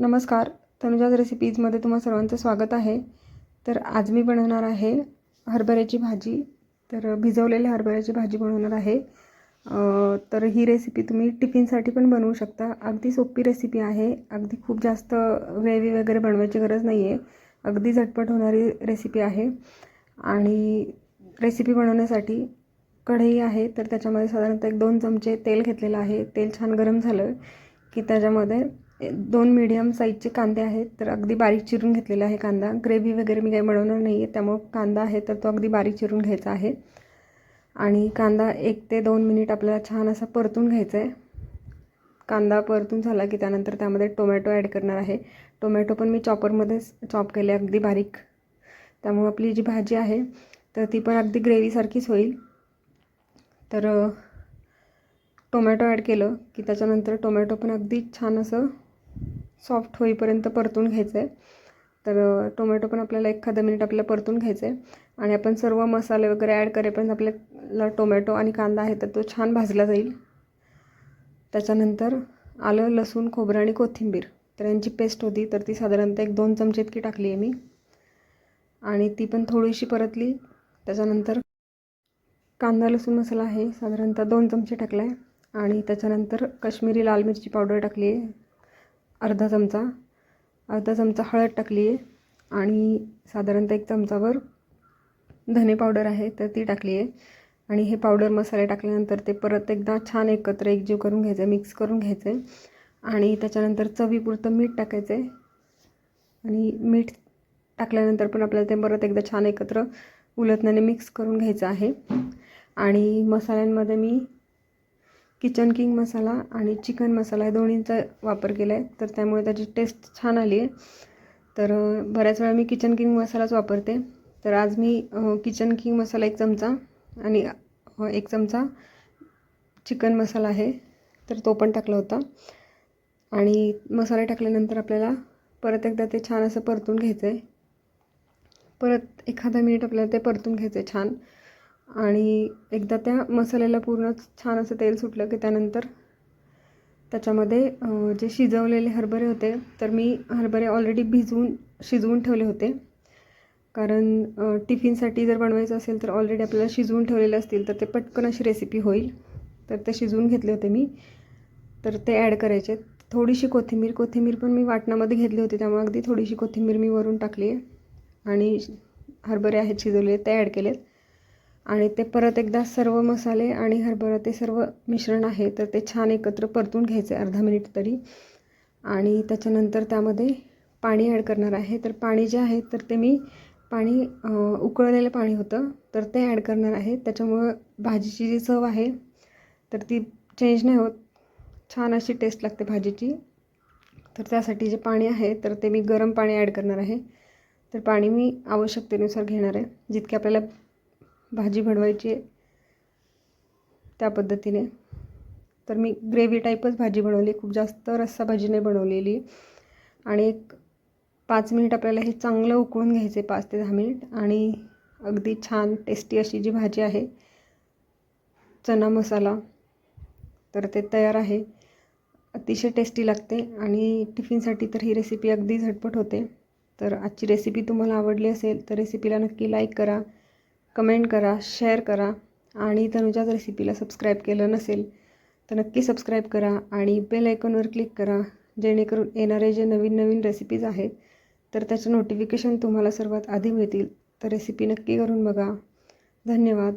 नमस्कार. तनुजाज रेसिपीजमध्ये तुम्हा सर्वांचं स्वागत आहे. तर आज मी बनवणार आहे हरभऱ्याची भाजी. तर भिजवलेल्या हरभऱ्याची भाजी बनवणार आहे. तर ही रेसिपी तुम्ही टिफिनसाठी पण बनवू शकता. अगदी सोपी रेसिपी आहे. अगदी खूप जास्त ग्रेव्ही वगैरे बनवायची गरज नाही आहे अगदी झटपट होणारी रेसिपी आहे. आणि रेसिपी बनवण्यासाठी कढई आहे. तर त्याच्यामध्ये साधारणतः एक दोन चमचे तेल घेतलेलं आहे. तेल छान गरम झालं की त्याच्यामध्ये दोन मीडियम साईजचे कांदे आहेत तर अगदी बारीक चिरून घेतलेला आहे कांदा. ग्रेव्ही वगैरे मी काही बनवणार नाही आहे त्यामुळं कांदा आहे तर तो अगदी बारीक चिरून घ्यायचा आहे. आणि कांदा एक ते दोन मिनिट आपल्याला छान असा परतून घ्यायचा आहे कांदा परतून झाला की त्यानंतर त्यामध्ये टोमॅटो ॲड करणार आहे. टोमॅटो पण मी चॉपरमध्येच चॉप केले अगदी बारीक. त्यामुळं आपली जी भाजी आहे तर ती पण अगदी ग्रेव्हीसारखीच होईल. तर टोमॅटो ॲड केलं की त्याच्यानंतर टोमॅटो पण अगदी छान असं सॉफ्ट होईपर्यंत परतून घ्यायचं आहे तर टोमॅटो पण आपल्याला एखादं मिनिट आपल्याला परतून घ्यायचं आहे आणि आपण सर्व मसाले वगैरे ॲड करेपर्यंत आपल्याला टोमॅटो आणि कांदा आहे तर तो छान भाजला जाईल. त्याच्यानंतर आलं लसूण खोबरं आणि कोथिंबीर. तर यांची पेस्ट होती तर ती साधारणतः एक दोन चमचे इतकी टाकली आहे मी. आणि ती पण थोडीशी परतली. त्याच्यानंतर कांदा लसूण मसाला आहे साधारणतः दोन चमचे टाकला आहे आणि त्याच्यानंतर कश्मीरी लाल मिरची पावडर टाकली आहे. अर्धा चमचा अर्धा चमचा हळद टाकली आहे आणि साधारणतः एक चमचावर धने पावडर आहे तर ती टाकली आहे. आणि हे पावडर मसाले टाकल्यानंतर ते परत एकदा छान एकत्र एकजीव करून घ्यायचं आहे मिक्स करून घ्यायचं. आहे आणि त्याच्यानंतर चवीपुरतं मीठ टाकायचं. आहे आणि मीठ टाकल्यानंतर पण आपल्याला ते परत एकदा छान एकत्र उलटण्याने मिक्स करून घ्यायचं आहे. आणि मसाल्यांमध्ये मी किचन किंग मसाला आणि चिकन मसाला या दोन्हींचा वापर केला आहे तर त्यामुळे त्याची टेस्ट छान आली आहे. तर बऱ्याच वेळा मी किचन किंग मसालाच वापरते. तर आज मी किचन किंग मसाला एक चमचा आणि एक चमचा चिकन मसाला आहे. तर तो पण टाकला होता. आणि मसाले टाकल्यानंतर आपल्याला परत एकदा ते छान असं परतून घ्यायचं आहे परत एखादा मिनिट आपल्याला ते परतून घ्यायचं आहे छान. आणि एकदा त्या मसाल्याला पूर्ण छान असं तेल सुटलं की त्यानंतर त्याच्यामध्ये जे शिजवलेले हरभरे होते तर मी हरभरे ऑलरेडी भिजवून शिजवून ठेवले होते. कारण टिफिनसाठी जर बनवायचं असेल तर ऑलरेडी आपल्याला शिजवून ठेवलेले असतील तर ते पटकन अशी रेसिपी होईल. तर ते शिजवून घेतले होते मी. तर ते ॲड करायचे. थोडीशी कोथिंबीर कोथिंबीर पण मी वाटणामध्ये घेतली होती त्यामुळे अगदी थोडीशी कोथिंबीर मी वरून टाकली आहे आणि हरभरे आहेत शिजवले ते ॲड केलेत. आणि ते परत एकदा सर्व मसाले आणि हरभरा ते सर्व मिश्रण आहे तर ते छान एकत्र परतून घ्यायचे अर्धा मिनिट तरी. आणि त्याच्यानंतर त्यामध्ये पाणी ॲड करणार आहे. तर पाणी जे आहे तर ते मी पाणी उकळलेलं पाणी होतं तर ते ॲड करणार आहे. त्याच्यामुळं भाजीची जी चव आहे तर ती चेंज नाही होत. छान अशी टेस्ट लागते भाजीची. तर त्यासाठी जे पाणी आहे तर ते मी गरम पाणी ॲड करणार आहे. तर पाणी मी आवश्यकतेनुसार घेणार आहे. जितके आपल्याला भाजी बनवायची आहे. त्या पद्धतीने. तर मी ग्रेव्ही टाईपच भाजी बनवली. खूप जास्त रस्सा भाजी नाही बनवलेली. आणि एक पाच मिनिट आपल्याला हे चांगलं उकळून घ्यायचे पाच ते दहा मिनिट आणि अगदी छान टेस्टी अशी जी भाजी आहे चना मसाला तर ते तयार आहे. अतिशय टेस्टी लागते आणि टिफिनसाठी तर ही रेसिपी अगदी झटपट होते. तर आजची रेसिपी तुम्हाला आवडली असेल तर रेसिपीला नक्की लाईक करा. कमेंट करा शेअर करा आणि तनुजाच रेसिपीला सबस्क्राईब केलं नसेल तर नक्की सबस्क्राईब करा आणि बेल आयकॉनवर क्लिक करा जेणेकरून येणारे जे नवीन नवीन रेसिपीज आहेत तर त्याचं नोटिफिकेशन तुम्हाला सर्वात आधी मिळतील. तर रेसिपी नक्की करून बघा. धन्यवाद.